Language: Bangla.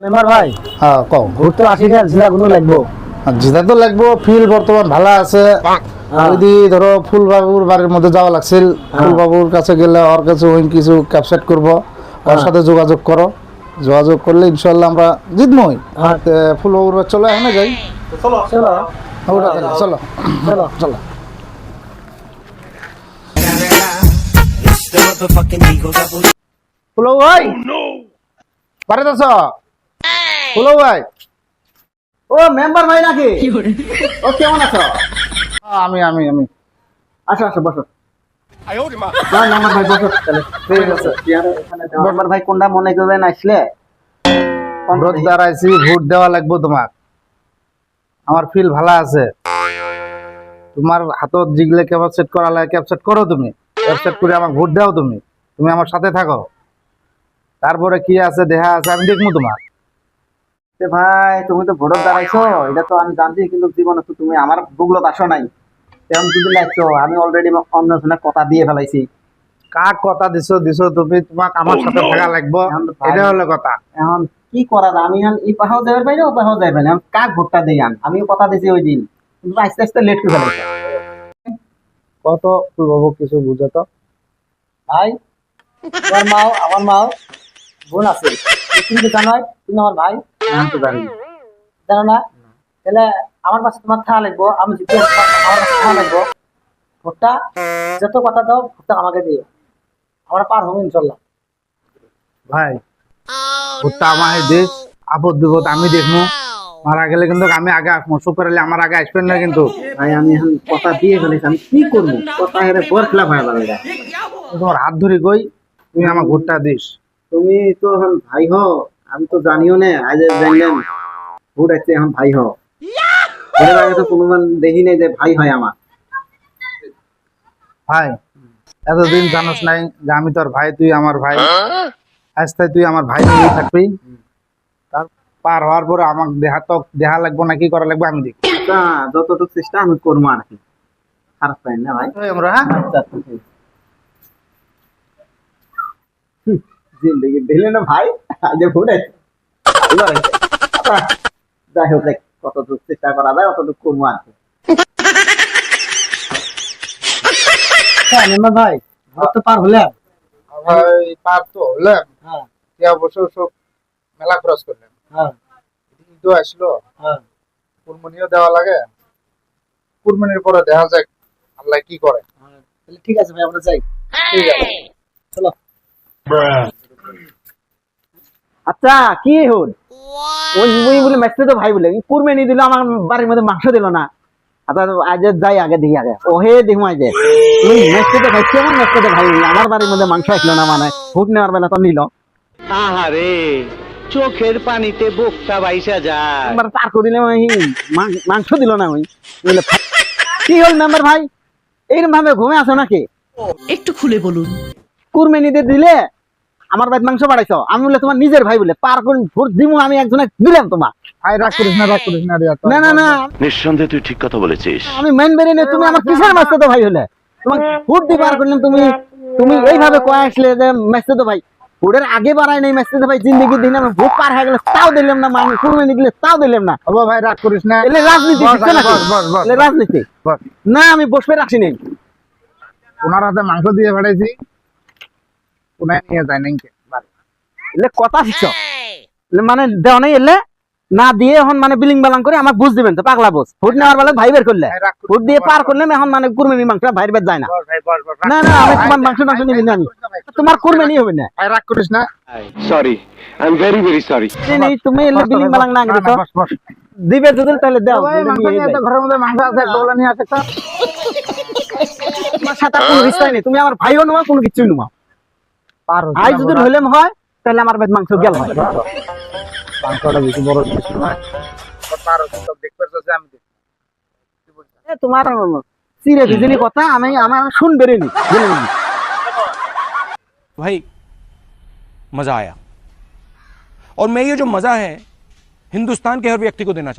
মেম্বার ভাই। হ্যাঁ কও। ঘুরতে আসি গেল জিরা কোনো লাগবো। যেটা তো লাগবো ফিল বর্তমান ভালো আছে। যদি ধরো ফুলবাবুর বাড়ির মধ্যে যাওয়া লাগছিল ফুলবাবুর কাছে গেলে ওর কাছে ওই কিছু ক্যাপচার করব ওর সাথে যোগাযোগ করো যোগাযোগ করলে ইনশাল্লাহ আমরা জিতমই। ফুলবাবুর চলো এখানে যাই চলো। তাহলে, চলো। চলো। চলো। ফুলবাবু ভাই বাড়িতে আছো? ফুলবাবু ভাই। ও মেম্বার ভাই নাকি? ও কেমন আছো? আমি আমি আমি। আসো আসো বসো। ভাই বসো তাহলে। ঠিক আছে। মেম্বার ভাই কোনটা মনে করবেন আসলে? ভোট দাঁড়াইছি ভোট দেওয়া লাগবে তোমার। আমার ফিল ভালো আছে। তোমার হাতত জিগলে ক্যাপসেট করালে ক্যাপসেট করো তুমি। ক্যাপসেট করে আমাকে ভোট দাও তুমি। তুমি আমার সাথে থাকো। তারপরে কি আছে দেহা আছে আমি দেখব তোমার। ভাই তুমি তো ভোটর দাঁড়াইছো এটা তো আমি জানছি কিন্তু জীবনে তো তুমি আমার বুগলত আসো নাই। তেমন যদি লাগছো আমি অলরেডি অন্য জনের কথা দিয়ে ফেলাইছি। কাক কথা দিছো দিছো তুমি তোমাক আমার সাথে থাকা লাগবো। এখন এটা হলো কথা। এখন কি করা যায়? আমি এখন এই পাহাও যাবে পাই না ও পাহাও যাবে না। কাক ভোটটা দিই আন? আমিও কথা দিয়েছি ওই দিন। কিন্তু আস্তে আস্তে লেট করে ফেলাইছে কত বাবু কিছু বুঝে তো? ভাই তোমার মাও আমার মাও বোন আছে। তুমি কি জানো তুমি আমার ভাই। জানতে পারি জানো। না? তাহলে আমার পাশে তোমার থাকা লাগবো আমি জিতে আমার থাকা লাগবো ভোটটা যত কথা দাও ভোটটা আমাকে দিও। আমরা পার হব ইনশাল্লাহ। ভাই ভোটটা আমার দেশ আপদ বিপদ আমি দেখব। মারা গেলে কিন্তু আমি আগে আসব করলে আমার আগে আসবেন না কিন্তু। ভাই আমি এখন কথা দিয়ে ফেলেছি আমি কি করব? কথা হেরে বর খেলা হয়ে যাবে তোমার হাত ধরে কই তুমি আমার ভোটটা দিস। তুমি তো এখন ভাই হও আমি তো জানিও না আজ জানলাম ভোট আছে এখন ভাই ভোটের আগে তো কোনো মান দেখি নাই যে ভাই হয় আমার। ভাই এতদিন জানোস নাই যে আমি তোর ভাই তুই আমার ভাই। আজ তাই তুই আমার ভাই নিয়ে থাকবি। তার পার হওয়ার পরে আমাকে দেহা তো দেহা লাগবো না কি করা লাগবে আমি দেখি। আচ্ছা যতটুকু চেষ্টা আমি করব আর কি। খারাপ পাই না ভাই। আমরা হ্যাঁ আচ্ছা, ঠিক আছে। হুম, জিন্দগি দিলে না ভাই? আজ ভোট। আছে ভালো হয়েছে। আচ্ছা, যাই হোক দেখ, কতটুকু চেষ্টা করা যায় অতটুকু করব আর কি। হ্যাঁ ভাই তো পার হলে ভাই পার তো হলাম হ্যাঁ। বছর সব মেলা ক্রস করলাম হ্যাঁ। ঈদও আসলো। হ্যাঁ। কুরবানিও দেওয়া লাগে। কুরবানির পরে দেখা যাক আল্লাহ কি করে। হ্যাঁ। ঠিক আছে ভাই আমরা যাই। ঠিক আছে। চলো। আচ্ছা কি হল? ওই ওই বলে মেসে তো ভাই বলে কুরমে নিয়ে দিল আমার বাড়ির মধ্যে মাংস দিল না। আচ্ছা আজ যাই আগে দেখি আগে। ও হে দেখুন আজ তো ভাই কেমন মেসে তো ভাই আমার বাড়ির মধ্যে মাংস আসলো না মানে। নেওয়ার বেলা তো নিল আহারে চোখের পানিতে বোকটা বাইসা যায়। একবার পার করে দিলে ওই মাংস দিল না ওই বলে কি হল মেম্বার ভাই? এইরকম ভাবে ঘুমে আসো নাকি? একটু খুলে বলুন। কুরমে নিতে দিলে? আমার বাড়িতে মাংস বাড়াইছো আমি বলে তোমার নিজের ভাই বলে পার করে ভোট দিমু আমি একজনে দিলাম তোমার। ভাই রাগ করিস না রাগ করিস না না না না। নিঃসন্দেহে তুই ঠিক কথা বলেছিস। আমি মেন নেই তুমি আমার কিসের মাসতে তো ভাই হলে? তোমার ফুট দিয়ে পার করলাম তুমি তুমি এইভাবে কয়ে আসলে যে মেসতে তো ভাই। ফুটের আগে বাড়াই নাই তো ভাই জিন্দগি দিন আমি ভোট পার হয়ে গেলে তাও দিলাম না কুরমে নিয়ে তাও দিলাম না। ও ভাই রাগ করিস না। এলে রাজনীতি শিখছে রাজনীতি? না আমি বসবে রাখছি নেই। ওনার হাতে মাংস দিয়ে পাঠাইছি ওনায় নিয়ে যায় নাকি? এলে কথা শিখছ। মানে দেওয়া নাই এলে না দিয়ে এখন মানে বিলিং বালাং করে আমাকে বুঝ দিবেন তো পাগলা বুঝ। ফুট নেওয়ার বেলা ভাই বের করলে। ভাই রাগ ফুট দিয়ে পার বস, এখন মানে কুরমেনি বের যায় না। বস, ভাই, বস, বস, রাগ না না আমি তোমার ভাই, মাংস নিবি না আমি। ভাই, ভাই, তোমার কুরমেনি হবে না। রাগ করিস না। Sorry I am very very sorry নেই, তুমি এলে বিলিং বালাং না। দিবে যদি তাহলে দাও মাংস ঘরের মধ্যে মাংস আছে, একটা বলে নিয়ে আসো তো। তোমার সাথে কোনো রিস্তাই নেই। তুমি আমার ভাইও নোয়া কোনো কিছুই নোয়া পার হচ্ছে আই না, যদি বড়। হইলেম হয় তাহলে আমার বেদ মাংস গেল হয় মাংসটা বেশি বড় জিনিস নয়। পার হচ্ছে, সব দেখতে পারছিস, আমি দেখি। এ, তোমার চিরে ভিজিনি কথা আমি আমার শুনবেরই নি জেনে নি। भाई मज़ा आया और मैं ये जो मज़ा है हिंदुस्तान के हर व्यक्ति को देना चाहता हूं